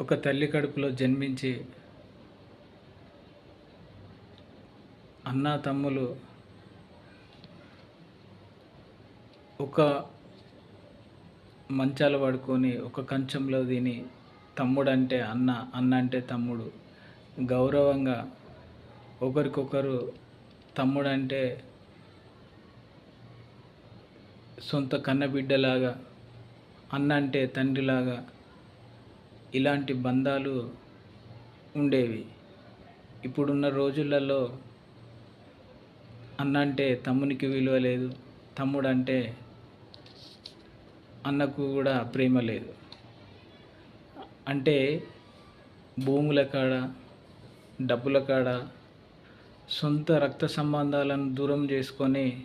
ఒక తల్లి కడుపులో జన్మించి అన్న తమ్ములు ఒక మంచాల పడుకొని ఒక కంచంలో తిని తమ్ముడు అంటే అన్న అన్న అంటే తమ్ముడు. గౌరవంగా ఒకరికొకరు తమ్ముడు అంటే సొంత కన్నబిడ్డలాగా అన్న అంటే తండ్రిలాగా ఇలాంటి బంధాలు ఉండేవి. ఇప్పుడున్న రోజులలో అన్న అంటే తమ్మునికి విలువ లేదు తమ్ముడు అంటే అన్నకు కూడా ప్రేమ లేదు. అంటే భూముల కాడ డబ్బుల కాడ సొంత రక్త సంబంధాలను దూరం చేసుకొని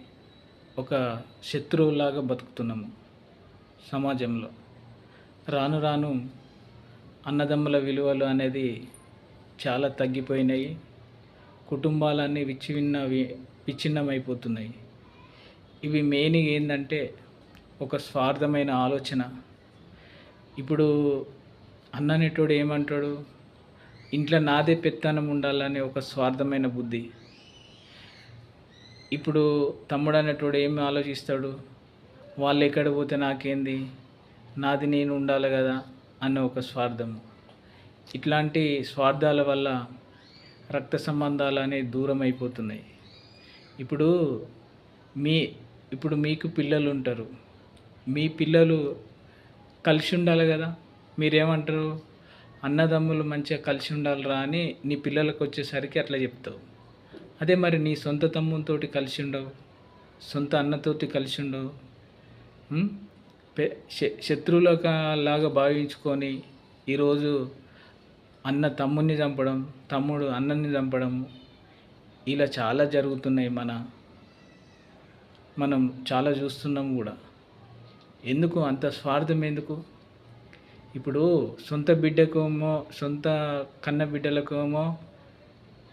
ఒక శత్రువులాగా బతుకుతున్నాము సమాజంలో. రాను రాను అన్నదమ్ముల విలువలు అనేది చాలా తగ్గిపోయినాయి. కుటుంబాలన్నీ విచ్చిన్న విచ్ఛిన్నమైపోతున్నాయి. ఇవి మెయిన్ ఏంటంటే ఒక స్వార్థమైన ఆలోచన. ఇప్పుడు అన్ననేటోడు ఏమంటాడు? ఇంట్లో నాదే పెత్తనం ఉండాలనే ఒక స్వార్థమైన బుద్ధి. ఇప్పుడు తమ్ముడు అనేటోడు ఏమి ఆలోచిస్తాడు? వాళ్ళు ఎక్కడ పోతే నాకేంది? నాది నేను ఉండాలి కదా. అన్న ఒక స్వార్థము ఇట్లాంటి స్వార్థాల వల్ల రక్త సంబంధాలు అనేవి దూరం అయిపోతున్నాయి. ఇప్పుడు మీ ఇప్పుడు మీకు పిల్లలు ఉంటారు. మీ పిల్లలు కలిసి ఉండాలి కదా? మీరేమంటారు? అన్నదమ్ములు మంచిగా కలిసి ఉండాలిరా అని నీ పిల్లలకు వచ్చేసరికి అట్లా చెప్తావు. అదే మరి నీ సొంత తమ్మునితోటి కలిసి ఉండవు? సొంత అన్నతోటి కలిసి ఉండవు? శత్రువులక లాగా భావించుకొని ఈరోజు అన్న తమ్ముడిని చంపడం తమ్ముడు అన్నని చంపడం ఇలా చాలా జరుగుతున్నాయి మన మనం చాలా చూస్తున్నాం కూడా. ఎందుకు? అంత స్వార్థం ఎందుకు? ఇప్పుడు సొంత బిడ్డకేమో సొంత కన్న బిడ్డలకేమో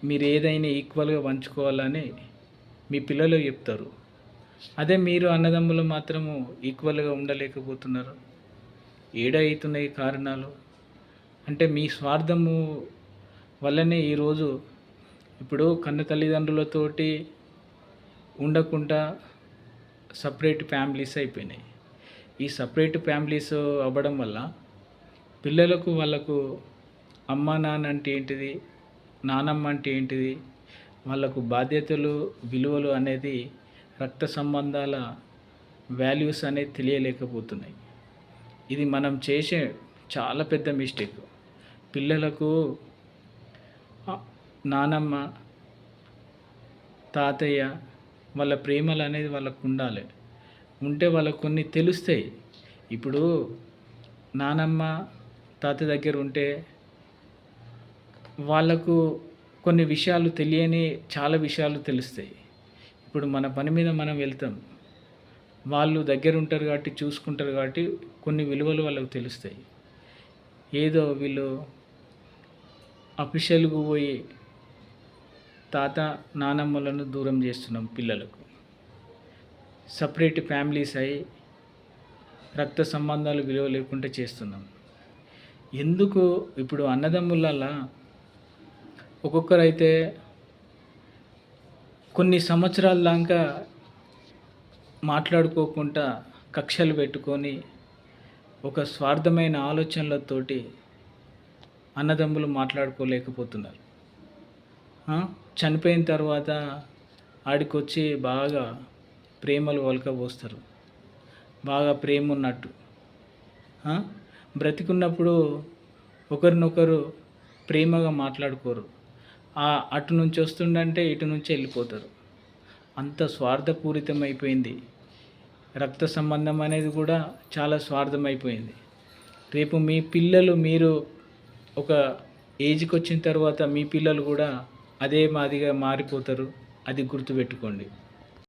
మీరు ఏదైనా ఈక్వల్గా పంచుకోవాలని మీ పిల్లలు చెప్తారు. అదే మీరు అన్నదమ్ములు మాత్రము ఈక్వల్గా ఉండలేకపోతున్నారు. ఏడ కారణాలు. అంటే మీ స్వార్థము వల్లనే ఈరోజు ఇప్పుడు కన్న తల్లిదండ్రులతోటి ఉండకుండా సపరేట్ ఫ్యామిలీస్ అయిపోయినాయి. ఈ సపరేట్ ఫ్యామిలీస్ అవ్వడం వల్ల పిల్లలకు వాళ్ళకు అమ్మ నాన్న అంటే ఏంటిది? నానమ్మ అంటే ఏంటిది? వాళ్ళకు బాధ్యతలు విలువలు అనేది రక్త సంబంధాల వాల్యూస్ అనేది తెలియలేకపోతున్నాయి. ఇది మనం చేసే చాలా పెద్ద మిస్టేక్. పిల్లలకు నానమ్మ తాతయ్య వాళ్ళ ప్రేమలు అనేది వాళ్ళకు ఉండాలి. ఉంటే వాళ్ళకు కొన్ని తెలుస్తాయి. ఇప్పుడు నానమ్మ తాత దగ్గర ఉంటే వాళ్ళకు కొన్ని విషయాలు తెలియని చాలా విషయాలు తెలుస్తాయి. ఇప్పుడు మన పని మీద మనం వెళ్తాం. వాళ్ళు దగ్గర ఉంటారు కాబట్టి చూసుకుంటారు కాబట్టి కొన్ని విలువలు వాళ్ళకు తెలుస్తాయి. ఏదో వీళ్ళు అఫీషియల్గా పోయి తాత నానమ్మలను దూరం చేస్తున్నాం పిల్లలకు. సపరేట్ ఫ్యామిలీస్ అయి రక్త సంబంధాలు విలువ లేకుండా చేస్తున్నాం. ఎందుకు? ఇప్పుడు అన్నదమ్ములలా ఒక్కొక్కరైతే కొన్ని సంవత్సరాల దాకా మాట్లాడుకోకుండా కక్షలు పెట్టుకొని ఒక స్వార్థమైన ఆలోచనలతోటి అన్నదమ్ములు మాట్లాడుకోలేకపోతున్నారు. చనిపోయిన తర్వాత ఆడికొచ్చి బాగా ప్రేమలు ఒలకబోస్తారు బాగా ప్రేమ ఉన్నట్టు బ్రతికున్నప్పుడు ఒకరినొకరు ప్రేమగా మాట్లాడుకోరు. అటు నుంచి వస్తుండంటే ఇటు నుంచి వెళ్ళిపోతారు. అంత స్వార్థపూరితం అయిపోయింది రక్త సంబంధం అనేది కూడా చాలా స్వార్థం అయిపోయింది రేపు మీ పిల్లలు మీరు ఒక ఏజ్కి వచ్చిన తర్వాత మీ పిల్లలు కూడా అదే మాదిగా మారిపోతారు. అది గుర్తుపెట్టుకోండి.